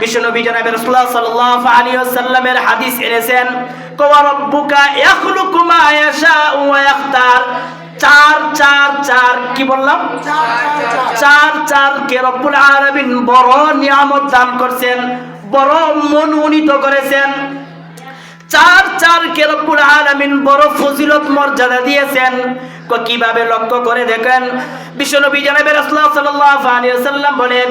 বিশ্বনবী রাসূলুল্লাহ সাল্লাল্লাহু আলাইহি ওয়াসাল্লামের হাদিস এনেছেন, কোয়া মা ওয়া ইখতার চার চার চার, কি বললাম? চার চার, কে রব্বুল আলামিন বড় নিয়ামত দান করছেন, বড় মনোনীত করেছেন। চার চার কে আলামিন বড় ফজিলত মর্যাদা দিয়েছেন। কীভাবে লক্ষ্য করে দেখেন? বিশ্বনবী জানাবে রাসূলুল্লাহ সাল্লাল্লাহু আলাইহি ওয়াসাল্লাম বলেন,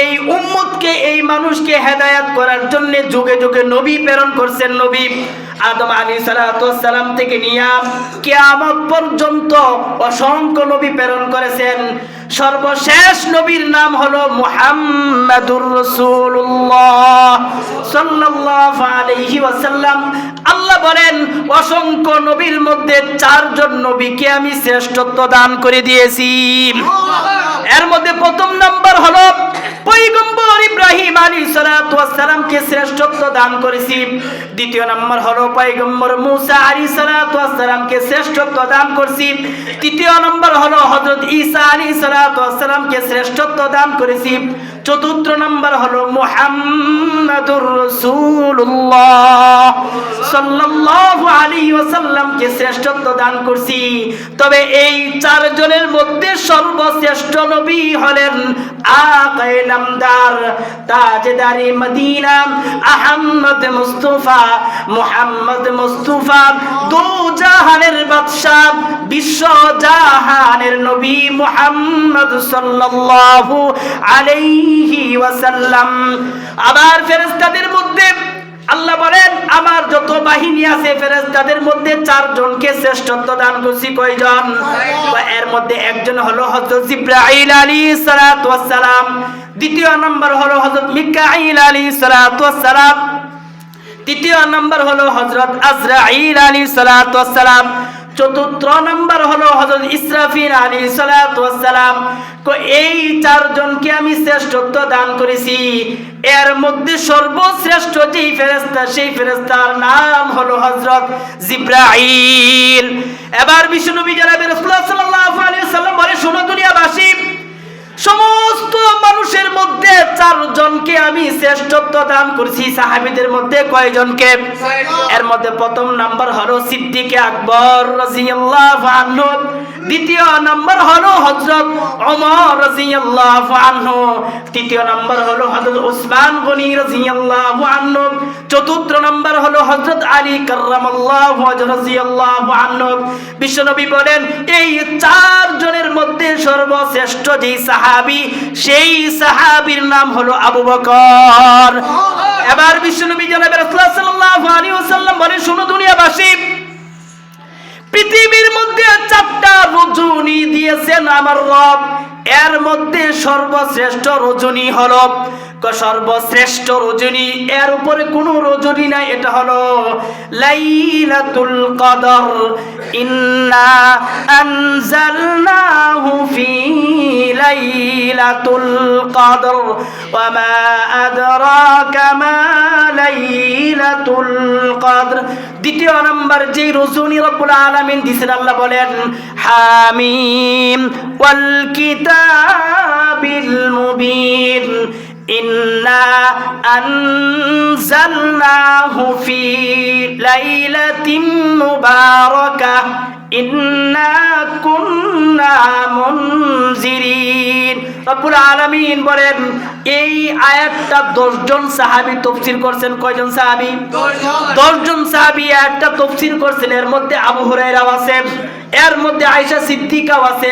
এই উম্মতকে, এই মানুষকে হেদায়েত করার জন্য যুগে যুগে নবী প্রেরণ করছেন নবী। আদম আলী সালাম থেকে নিয়ে কিয়ামত পর্যন্ত অসংখ্য নবী প্রেরণ করেছেন। সর্বশেষ নবীর নাম হলো মুহাম্মাদুর রাসূলুল্লাহ। সাল্লাল্লাহু আলাইহি ওয়াসাল্লাম আল্লাহ বলেন অসংখ্য নবীর মধ্যে চারজন নবীকে আমি শ্রেষ্ঠত্ব দান করে দিয়েছি। এর মধ্যে প্রথম নাম্বার হলো পৈগম্বর ইব্রাহিম আলী সালাতামকে শ্রেষ্ঠত্ব দান করেছি? দ্বিতীয় নাম্বার হলো পৈগম্বর মুসা আলী সালাতামকে শ্রেষ্ঠত্ব দান করছি। তৃতীয় নম্বর হলো হজরত ঈসা আলী সালাতামকে শ্রেষ্ঠত্ব দান করেছি। চতুর্থ নম্বর হলো মুহাম্মাদুর ওয়াসাল্লামকে শ্রেষ্ঠত্ব দান করছি। তবে এই চারজনের মধ্যে সর্বশ্রেষ্ঠ নবী হলেন মদিনা আহমদ মুস্তফা, মুহাম্মদ মুস্তফা, দু জাহানের বাদশা বিশ্ব জাহানের নবী মুহাম্মদ সাল্লাল্লাহু আলাইহি ওয়াসাল্লাম। আবার ফেরেশতাদের মধ্যে আল্লাহ বলেন আমার যত বাহিনী আছে ফেরেস্তাদের মধ্যে চারজনকে শ্রেষ্ঠত্ব দান করছি কয়জন? এর মধ্যে একজন হলো হযরত জিব্রাইল ওয়াস সালাম দ্বিতীয় নম্বর হলো হজরত মিকাইল ওয়াস সালাম তৃতীয় নম্বর হলো হযরত আজরাইল ওয়াস সালাম চতুর্থ নম্বর হলো হজরত ইসরাফিল আলী সালাম। এই চারজনকে আমি শ্রেষ্ঠত্ব দান করেছি। এর মধ্যে সর্বশ্রেষ্ঠ যে ফেরেশতা, সেই ফেরেস্তার নাম হলো হজরত জিব্রাইল। এবার বিষ্ণুনবী জনাবে রাসূলুল্লাহ সাল্লাল্লাহু আলাইহি ওয়াসাল্লাম বলে শোনো দুনিয়াবাসী সমস্ত মানুষের মধ্যে চারজনকে আমি শ্রেষ্ঠত্ব দান করছি সাহাবীদের মধ্যে কয়জনকে? এর মধ্যে প্রথম নাম্বার হলো সিদ্দিক আকবর রাদিয়াল্লাহু আনহু। দ্বিতীয় নাম্বার হলো হযরত ওমর রাদিয়াল্লাহু আনহু। তৃতীয় নাম্বার হলো হযরত উসমান গনি রাদিয়াল্লাহু আনহু। চতুর্থ নাম্বার হলো হযরত আলী কাররামাল্লাহু ওয়াজহু রাদিয়াল্লাহু আনহু। বিশ্বনবী বলেন এই চারজনের মধ্যে সর্বশ্রেষ্ঠ যেই সাহাবি, সেই সাহাবির নাম হলো আবু বকর। এবার বিশ্বনবী জনাবের সাল্লাল্লাহু আলাইহি ওয়াসাল্লাম শুনো দুনিয়াবাসী, পৃথিবীর মধ্যে চারটা রজনী দিয়েছেন আমার রব। এর মধ্যে সর্বশ্রেষ্ঠ রজনী হলো সর্বশ্রেষ্ঠ রজনী, এর উপরে কোনো রজনী নাই, এটা হলো লাইলাতুল কদর। ইন্না আনজালনাহু ফি লাইলাতুল কদর, ওয়া মা আদরাকা মা লাইলাতুল কদর। দ্বিতীয় নম্বর যে রজনী রব্বুল আলামিন দিছেন, আল্লাহ বলেন, হামিম ওয়াল মুবিন ইন্না আনজালনাহু ফি লাইলাতিন মুবারাকাহ ইন্না কুন্না মুনজিরিন। রব্বুল আলামিন বলেন এই আয়াতটা 10 জন সাহাবী তাফসীর করছেন। কয়জন সাহাবী? দশজন। সাহাবী একটা তফসির করছেন। এর মধ্যে আবু হুরায়রাও আছে এর মধ্যে আয়েশা সিদ্দিকাও আছে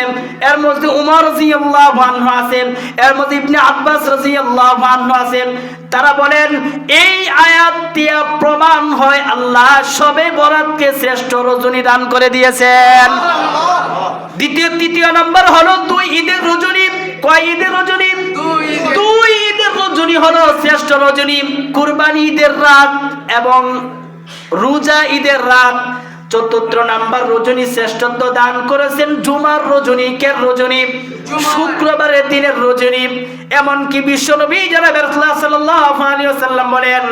এর মধ্যে উমর রাদিয়াল্লাহু আনহু আছে এর মধ্যে ইবনে আব্বাস রাদিয়াল্লাহু আনহু আছে। তারা বলেন এই আয়াত দিয়া প্রমাণ হয় আল্লাহ সবে বরাতকে শ্রেষ্ঠ রজনী দান করে দিয়েছেন। দ্বিতীয় তৃতীয় নম্বর হলো দুই ঈদের রজনী। কয় ঈদের রজনী? দুই হলো শ্রেষ্ঠ রজনী কুরবানি ঈদের রাত এবং রোজা ঈদের রাত। চতুর্থ নাম্বার রজনী শ্রেষ্ঠত্ব দান করেছেন জুমার রজনী কের রজনী? শুক্রবারের দিনের রজনী। এমনকি বিশ্বনবী জনাব রাসূলুল্লাহ সাল্লাল্লাহু আলাইহি ওয়াসাল্লাম বলেন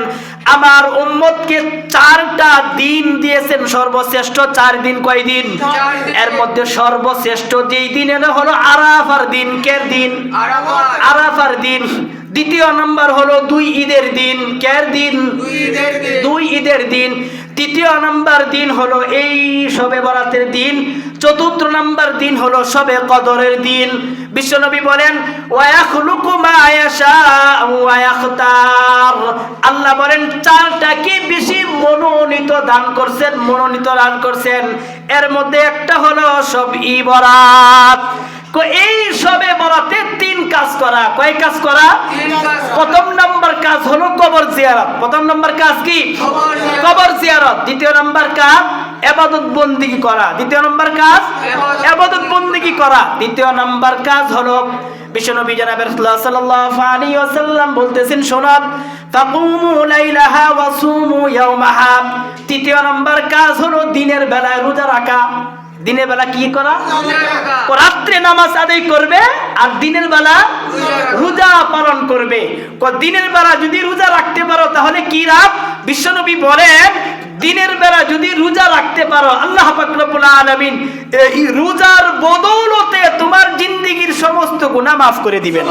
আমার উম্মতকে চারটা দিন দিয়েছেন সর্বশ্রেষ্ঠ চার দিন কয় দিন? এর মধ্যে সর্বশ্রেষ্ঠ যেই দিন এলো হলো আরাফার দিন। কের দিন? আরাফার দিন। দ্বিতীয় নাম্বার হলো দুই ঈদের দিন। কের দিন? দুই ঈদের দিন। তৃতীয় নাম্বার দিন হলো এই সবে বরাতের দিন। চতুর্থ নাম্বার দিন হলো সবে কদরের দিন। বিশ্বনবী বলেন আল্লাহ বলেন চারটাকে বেশি মনোনীত দান করছেন মনোনীত দান করছেন? এর মধ্যে একটা হলো সব ই বরাত। এই সবে বরাতে তিন করা? কয় কাজ করা। প্রথম নাম্বার কাজ হলো কবর জিয়ারত। প্রথম নাম্বার কাজ কি? কবর জিয়ারত। দ্বিতীয় নাম্বার কাজ এবাদত বন্দিগি করা। দ্বিতীয় নাম্বার কাজ এবাদত বন্দিগি করা। তৃতীয় নাম্বার কাজ হলো বিশ্বনবী জনাবের সাল্লাল্লাহু আলাইহি ওয়াসাল্লাম বলতেছেন শোনাব তাকুমু লাইলাহা ওয়া সুমু ইয়াওমাহা তৃতীয় নাম্বার কাজ হলো দিনের বেলায় রোজা রাখা। দিনের বেলা কি করা? রাত্রে নামাজ আদায় করবে আর দিনের বেলা রোজা। পালন করবে। দিনের বেলা যদি রোজা রাখতে পারো তাহলে কি রাত বিশ্বনবী বলেন দিনের বেলা যদি রোজা রাখতে পারো আল্লাহ আলমিন এই রোজার বদৌলতে তোমার জিন্দিগির সমস্ত গুনাহ মাফ করে দিবেন।